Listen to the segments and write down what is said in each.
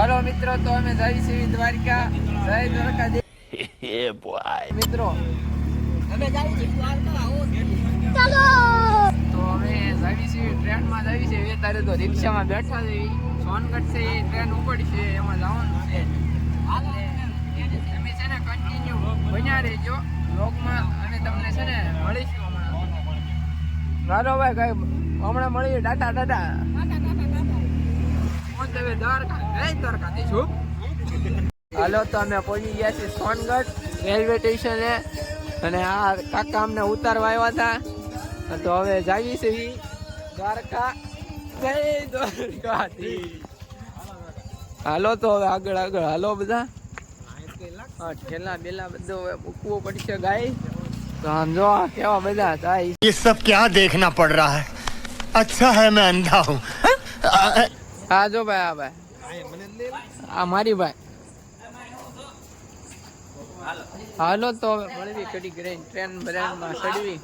હાલો મિત્રો તો અમે જઈ છીએ દ્વારકા જય દ્વારકા. મિત્રો અમે જાવી છીએ દ્વારકા આવો? તો અમે જઈ છીએ ટ્રેનમાં જઈ છીએ. તારે તો રિક્ષામાં બેઠા છે. સોનગઢ છે એ ટ્રેન ઉપડશે એમાં જવાનું છે. તમે છે ને કન્ટિન્યુ બન્યા રહેજો બ્લોગમાં અને તમને છે ને મળીશું હમણાં. મારો ભાઈ કઈ હમણાં મળીએ ટાટા ટાટા. તમે દ્વારકા જય દ્વારકાથી છું હાલો તો અમે પહોંચી ગયા છીએ સોનગઢ રેલવે સ્ટેશને અને આ કાકા અમને ઉતારવા આવ્યા હતા તો હવે જાવી છે ઈ દ્વારકા જય દ્વારકાથી હાલો તો હવે આગળ આગળ હાલો બધા હા ઠેલા બેલા બધું હવે મૂકવું પડશે ગાય તો આમ જો આ કેવા બધા થાય ये सब क्या देखना पड़ रहा है अच्छा है मैं अंधा हूँ હા જો ભાઈ આ ભાઈ. આ મારી ભાઈ. હાલો તો હવે મળવી ચડી ગઈ ટ્રેન બ્રેનમાં ચડવી.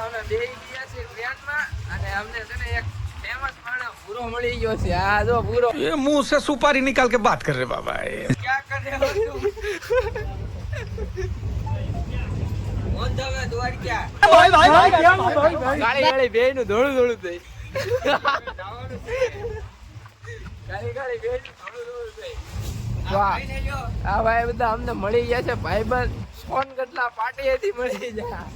અમે બે ગયા છે ટ્રેનમાં અને અમને છે ને એક ફેમસ માણસ પૂરો મળી ગયો છે. આ જો પૂરો એ મુંહ સે સુપારી નિકાલ કે વાત કર રે બાબા એ. ક્યાં કરે ઓન જવે દ્વારકા. ભાઈ ભાઈ ભાઈ ભાઈ ગાડી ગાડી બે નું ધોળું ધોળું ભાઈ આ ભાઈ બધા અમને મળી ગયા છે. ભાઈબંધ સોનગઢના પાટીએથી મળી ગયા.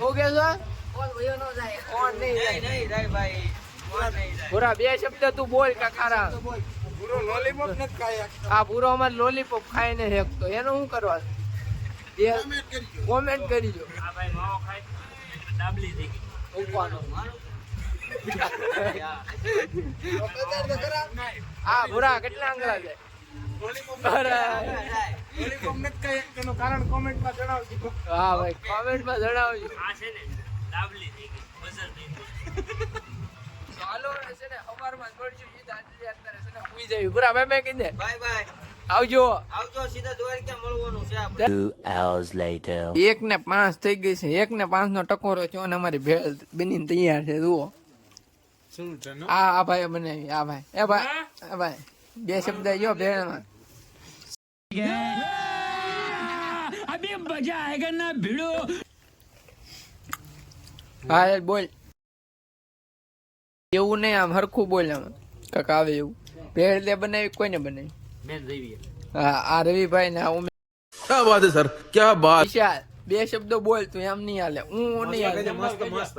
હું કે છો? કોણ જાય? કોણ નહીં નહીં જાય? ભાઈ. કોણ પૂરા બે શબ્દ તું બોલ કાકારા આ ભૂરો અમારે લોલીપોપ ખાઈને હેકતો એનું શું કરવા કોમેન્ટ કરીજો. ઉપવાનો. આ ભૂરા કેટલા આંગળા છે અરે. હા ભાઈ કોમેન્ટમાં જણાવજો ચાલો હવે છે ને સવારમાં જ મળશું. ઈ તો આટલી અત્યારે છે ને સુઈ જઈએ. ભૂરા ભાઈ મેં કીધે બાય બાય આવજો. આવજો સીધા દ્વારકા મળવાનું છે આપણે. Two hours later. એક ને 5 થઈ ગઈ છે. એક ને 5 નો ટકોરો છે અને અમારી ભેળ બનીને તૈયાર છે જુઓ. આ આ ભાઈ બનાવી આ ભાઈ. એ ભાઈ આ ભાઈ. બે શબ્દ જો ભેળમાં. હા બોલ. એવું નહીં આમ હરખું બોલ આમ. કાક આવે એવું. ભેળ તે બનાવી કોઈને બનાવી? બે શબ્દો બોલ તું એમ નહીં હાલે. હું નહીં હાલે. મસ્ત મસ્ત.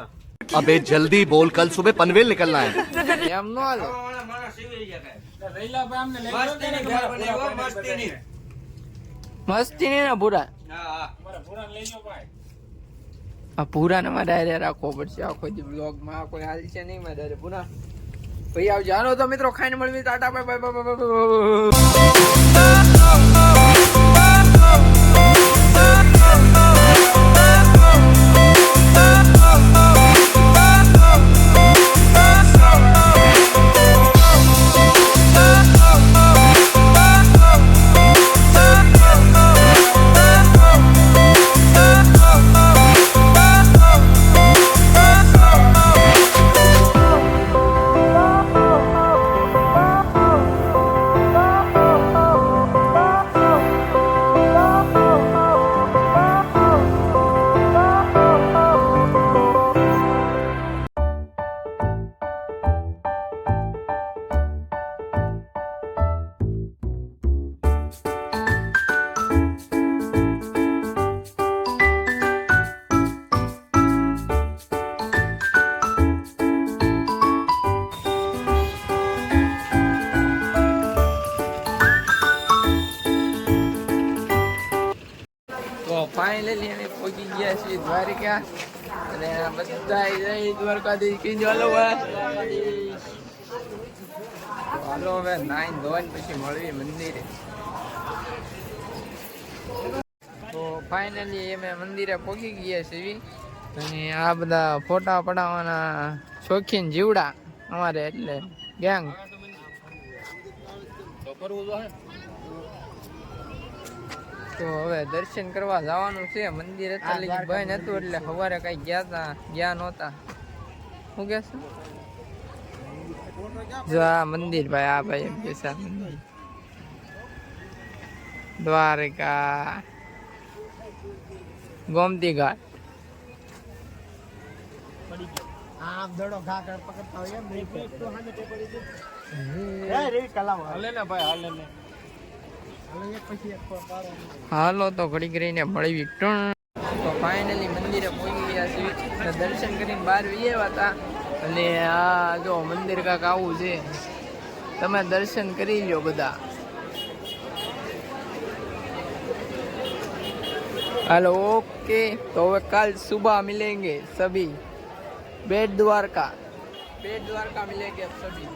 અબે જલ્દી બોલ કલ સુબહ પનવેલ નીકળના હે. એમ નો હાલો. મસ્તી નહીં ને ભૂરા. આ ભૂરા ને મારે રાખવો પડશે. આખો દી બ્લોગમાં કોઈ હાલ છે નહીં મારે ભૂરા. ભાઈ આવજો. હાલો તો મિત્રો ખાઈને મળવી tata bye bye bye bye. ગયા છીએ દ્વારિકા અને બધા જય દ્વારકાધીશ કી ભાઈ હાલો હવે નાઈન ધોઈને પછી મળવી મંદિરે. તો ફાઇનલી અમે મંદિરે પહોંચી ગયા છીએ. અને આ બધા ફોટા પડાવવાના શોખીન જીવડા અમારે એટલે ગેંગ તો હવે દર્શન કરવા જવાનું છે. મંદિર અત્યારે ભાઈ નતું એટલે સવારે કઈ ગયા તા ગયા નહોતા. શું કે છે? જો આ મંદિર ભાઈ આ ભાઈ એમ કે મંદિર. દ્વારકા. ગોમતી ઘાટ. આમ ધડો ઘા કર પકડતા હોય એમ. રીત કલામ હાલે ને ભાઈ હાલે ને. હાલે તો ઘડી કરીને મળવી તો ફાઇનલી મંદિરે પહોંચી ગયા છીએ. દર્શન કરીને બહાર વિયેવા હતા. અને આ જો મંદિર કાંક આવું છે. તમે દર્શન કરી લો બધા. હાલો, ઓકે. તો હવે કાલ સુબહ મિલેંગે સભી. બેટ દ્વારકા. બેટ દ્વારકા મિલેંગે સભી.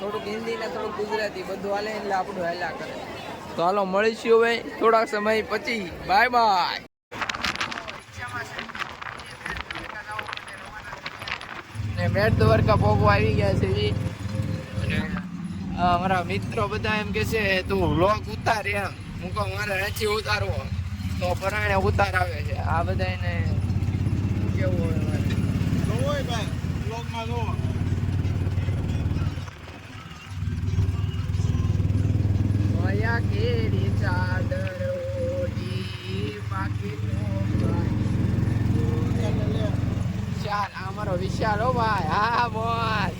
થોડુંક હિન્દી ને થોડુંક ગુજરાતી, બધું હાલે એટલે આપણું હેલા કરે. તો હાલો મળીશું હવે થોડાક સમય પછી. Bye bye. ને બેટ દ્વારકા ભોગવા આવી ગયા છે અમારા મિત્રો બધા એમ કે છે, તું વ્લોગ ઉતાર એમ. હું કહું, મારે નથી ઉતારવો. તો પરાણે ઉતાર આવે છે. આ બધા એને કેવું હોય ભાઈ બ્લોગમાં જોવો માયા કેરી ચાદર ઓઢી પાકીટનો ચાલ આ અમારો વિશાલ ભાઈ, હા, બોલ.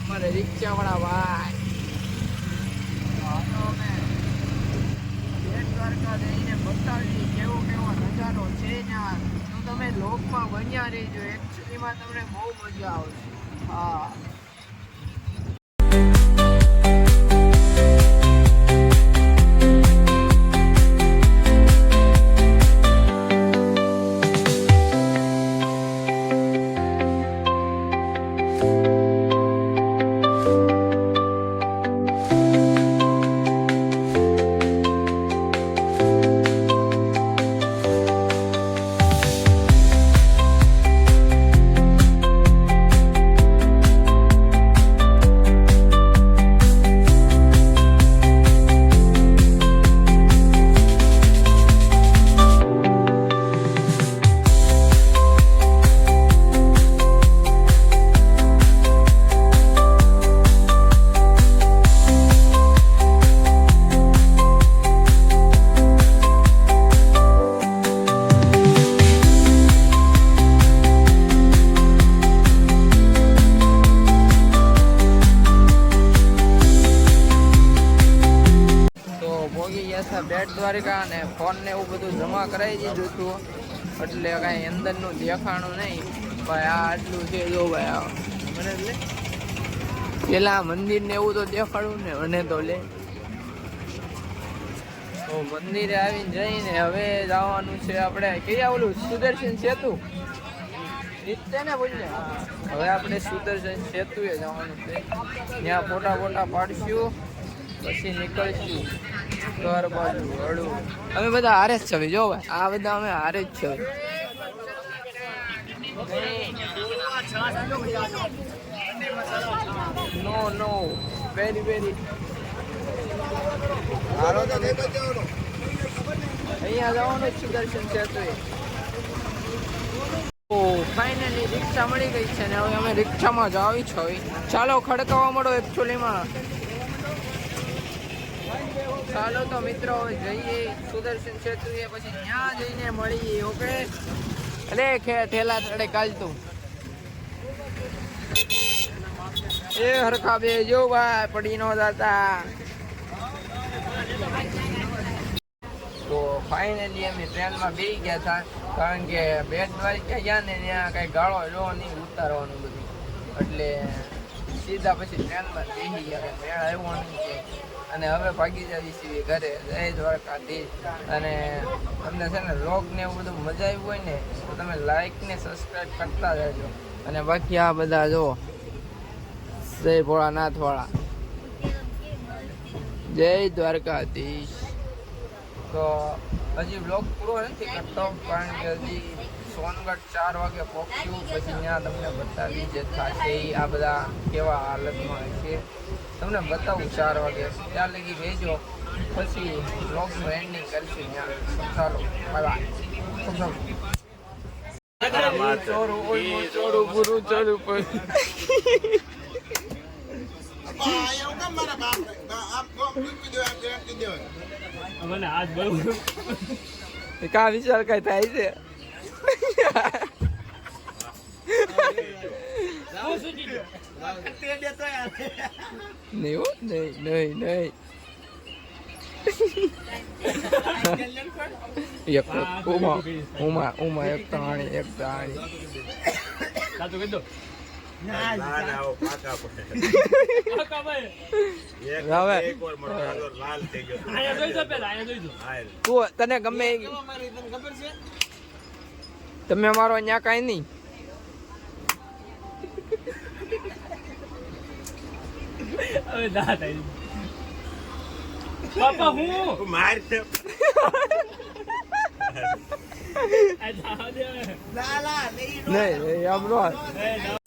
અમારે રિક્ષા વાળા ભાઈ જઈને બતાવીએ કેવો કેવો નજારો છે ત્યાં તો તમે લોકમાં બન્યા રહેજો. એકચ્યુઅલીમાં તમને બહુ મજા આવશે. હા. અને ફોન ને એવું બધું જમા કરાવી દીધું હતું. એટલે કાંઈ અંદરનું દેખાણું નહીં. ભાઈ, આ આટલું છે, જો ભાઈ, આ મને લે મંદિર ને એવું તો દેખાડું ને, મને તો લે. તો મંદિરે આવીને જઈને હવે જવાનું છે આપણે. કયા ઓલું સુદર્શન સેતુ? ને હવે આપણે સુદર્શન સેતુએ જવાનું છે. ત્યાં ફોટા ફોટા પાડશું. પછી નીકળશું. ઘર બાજુ હળવું. અમે બધા હારે જ છવી જો ભાઈ. આ બધા અમે હારે જ છવી નો નો. વેરી વેરી અહીંયા જવાનું જ સુદર્શન સેતુ ઓ ફાઇનલી રિક્ષા મળી ગઈ છે ને હવે અમે રિક્ષામાં જ આવી છો ચાલો ખડકાવા મળો એકચ્યુઅલીમાં ચાલો તો મિત્રો, જઈએ સુદર્શન સેતુ એ પછી ત્યાં જઈને મળીએ ઓકે. અરે ઠેલા તડે કાલતું. એ હરખા બે જો ભાઈ, પડી નો જાતા. તો ફાઇનલી અમે ટ્રેનમાં બેસી ગયા હતા, કારણ કે બેટ દ્વારિકા ગયા ને, ત્યાં કઈ ગાળો લો નહીં, ઉતારવાનું બધું. એટલે સીધા પછી ટ્રેનમાં બેસી ગયા, મેળ આવ્યો નહીં. અને હવે ભાગી જઈએ છીએ ઘરે. જય દ્વારકાધીશ. અને તમને છે ને લોગ ને એવું બધું મજા આવ્યું હોય ને, તો તમે લાઈક ને સબસ્ક્રાઈબ કરતા રહેજો. અને બાકી આ બધા જો, જય ભોળાનાથ વાળા જય દ્વારકાધીશ. તો હજી બ્લોગ પૂરો નથી કરતો, કારણ કે હજી સોનગઢ ચાર વાગે પહોંચ્યું પછી ત્યાં તમને બતાવી જે થશે ઈ આ બધા કેવા હાલતમાં છે. તમને બતાવું ચાર વાગે. ત્યાં લગી રહેજો. પછી બ્લોગનું એન્ડિંગ કરશું ત્યાં. ચાલો બાય ચોરું ઓય ચોરું પૂરું ચાલુ પછી મને બરોબર કા વિચાર કઈ થાય છે? નહીં નહીં નહીં નહીં. એક ઉમા ઉમા ઉમા એક તાણી એક તાણી. સાચું તું તને ગમે તમે મારો અહીંયા કાંઈ નહીં. હવે દાંત થઈ પાપા હું? આ જાવા દે હવે. નહીં આમ નો જાવા